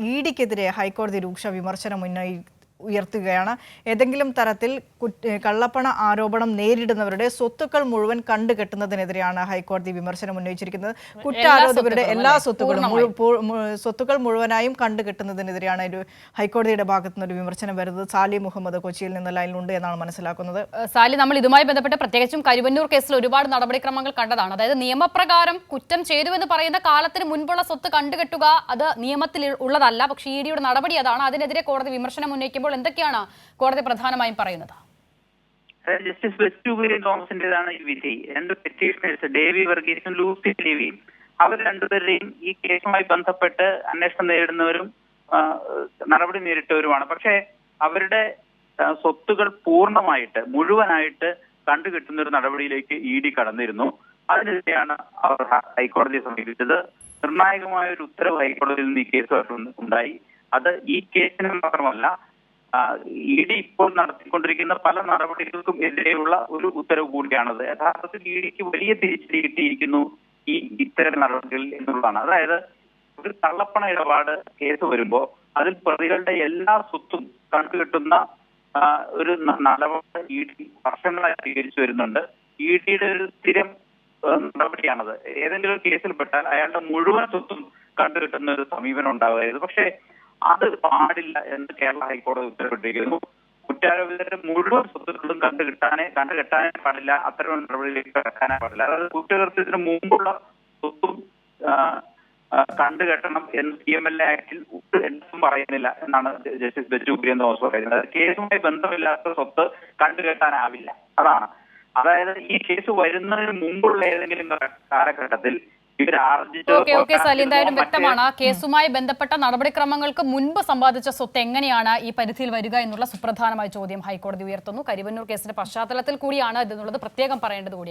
E ഡിക്കെതിരെ ഹൈക്കോടതി രൂക്ഷ വിമർശനം ഉന്നയി ഉയർത്തുകയാണ്. ഏതെങ്കിലും തരത്തിൽ കള്ളപ്പണ ആരോപണം നേരിടുന്നവരുടെ സ്വത്തുക്കൾ മുഴുവൻ കണ്ടുകെട്ടുന്നതിനെതിരെയാണ് ഹൈക്കോടതി വിമർശനം ഉന്നയിച്ചിരിക്കുന്നത്. കുറ്റാരോപിതരുടെ എല്ലാ സ്വത്തുക്കളും സ്വത്തുക്കൾ മുഴുവനായും കണ്ടുകെട്ടുന്നതിനെതിരെയാണ് ഒരു ഹൈക്കോടതിയുടെ ഭാഗത്തു നിന്ന് ഒരു വിമർശനം വരുന്നത്. സാലി മുഹമ്മദ് കൊച്ചിയിൽ നിന്ന് ലൈനിലുണ്ട് എന്നാണ് മനസ്സിലാക്കുന്നത്. സാലി നമ്മൾ ഇതുമായി ബന്ധപ്പെട്ട് പ്രത്യേകിച്ചും കരുവന്നൂർ കേസിൽ ഒരുപാട് നടപടിക്രമങ്ങൾ കണ്ടതാണ്. അതായത് നിയമപ്രകാരം കുറ്റം ചെയ്തുവെന്ന് പറയുന്ന കാലത്തിന് മുൻപുള്ള സ്വത്ത് കണ്ടുകെട്ടുക അത് നിയമത്തിൽ ഉള്ളതല്ല. പക്ഷേ ഇ ഡിയുടെ നടപടി അതാണ്. അതിനെതിരെ കോടതി വിമർശനം ഉന്നയിക്കുമ്പോൾ എന്തൊക്കെയാണ് കോടതി പ്രധാനമായും പറയുന്നത്? ജസ്റ്റിസ് വെസ്റ്റ്യൂബിയൻ തോമസിന്റേതാണ് ഈ വിധി. രണ്ട് പെറ്റീഷണേഴ്സ് ഡേവി വർഗീസും ലൂസി ഡേവിയും അവർ രണ്ടുപേരുടെയും ഈ കേസുമായി ബന്ധപ്പെട്ട് അന്വേഷണം നേരിടുന്നവരും നടപടി നേരിട്ടവരുമാണ്. പക്ഷേ അവരുടെ സ്വത്തുകൾ പൂർണമായിട്ട് മുഴുവനായിട്ട് കണ്ടുകിട്ടുന്ന ഒരു നടപടിയിലേക്ക് ഇ ഡി കടന്നിരുന്നു. അതിനെതിരെയാണ് അവർ ഹൈക്കോടതിയെ സമീപിച്ചത്. നിർണായകമായ ഒരു ഉത്തരവ് ഹൈക്കോടതിയിൽ നിന്ന് ഈ കേസ് ഉണ്ട്- ഉണ്ടായി. അത് ഈ കേസിന് മാത്രമല്ല ഇ ഡി ഇപ്പോൾ നടത്തിക്കൊണ്ടിരിക്കുന്ന പല നടപടികൾക്കും എതിരെയുള്ള ഒരു ഉത്തരവ് കൂടിയാണത്. യഥാർത്ഥത്തിൽ ഇ ഡിക്ക് വലിയ തിരിച്ചടി കിട്ടിയിരിക്കുന്നു ഈ ഇത്തരം നടപടികളിൽ എന്നുള്ളതാണ്. അതായത് ഒരു തള്ളപ്പണ ഇടപാട് കേസ് വരുമ്പോൾ അതിൽ പ്രതികളുടെ എല്ലാ സ്വത്തും കണ്ടുകെട്ടുന്ന കിട്ടുന്ന ഒരു നിലപാട് ഇ ഡി വർഷങ്ങളായി സ്വീകരിച്ചു വരുന്നുണ്ട്. ഇ ഡിയുടെ ഒരു സ്ഥിരം നടപടിയാണത്. ഏതെങ്കിലും ഒരു കേസിൽ പെട്ടാൽ അയാളുടെ മുഴുവൻ സ്വത്തും കണ്ടുകിട്ടുന്ന ഒരു സമീപനം ഉണ്ടാവുകയായിരുന്നു. പക്ഷേ അത് പാടില്ല എന്ന് കേരള ഹൈക്കോടതി ഉത്തരവിട്ടിരിക്കുന്നു. കുറ്റാരോപിതരുടെ മുഴുവൻ സ്വത്തുക്കളും കണ്ടുകിട്ടാനേ കണ്ടുകെട്ടാനേ പാടില്ല. അത്തരം നടപടിയിലേക്ക് കടക്കാനേ പാടില്ല. അതായത് കുറ്റകൃത്യത്തിന് മുമ്പുള്ള സ്വത്തും കണ്ടുകെട്ടണം എന്ന് സി എം എൽ എ ആക്ടിൽ എന്തും പറയുന്നില്ല എന്നാണ് ജസ്റ്റിസ് ബെച്ചു കുര്യൻ തോമസ് പറയുന്നത്. കേസുമായി ബന്ധമില്ലാത്ത സ്വത്ത് കണ്ടുകെട്ടാനാവില്ല അതാണ്. അതായത് ഈ കേസ് വരുന്നതിന് മുമ്പുള്ള ഏതെങ്കിലും കാലഘട്ടത്തിൽ ഓക്കെ ഓക്കെ സലി എന്തായാലും വ്യക്തമാണ്. കേസുമായി ബന്ധപ്പെട്ട നടപടിക്രമങ്ങൾക്ക് മുൻപ് സമ്പാദിച്ച സ്വത്ത് എങ്ങനെയാണ് ഈ പരിധിയിൽ വരിക എന്നുള്ള സുപ്രധാനമായ ചോദ്യം ഹൈക്കോടതി ഉയർത്തുന്നു. കരിവന്നൂർ കേസിന്റെ പശ്ചാത്തലത്തിൽ കൂടിയാണ് ഇതെന്നുള്ളത് പ്രത്യേകം പറയേണ്ടത് കൂടിയാണ്.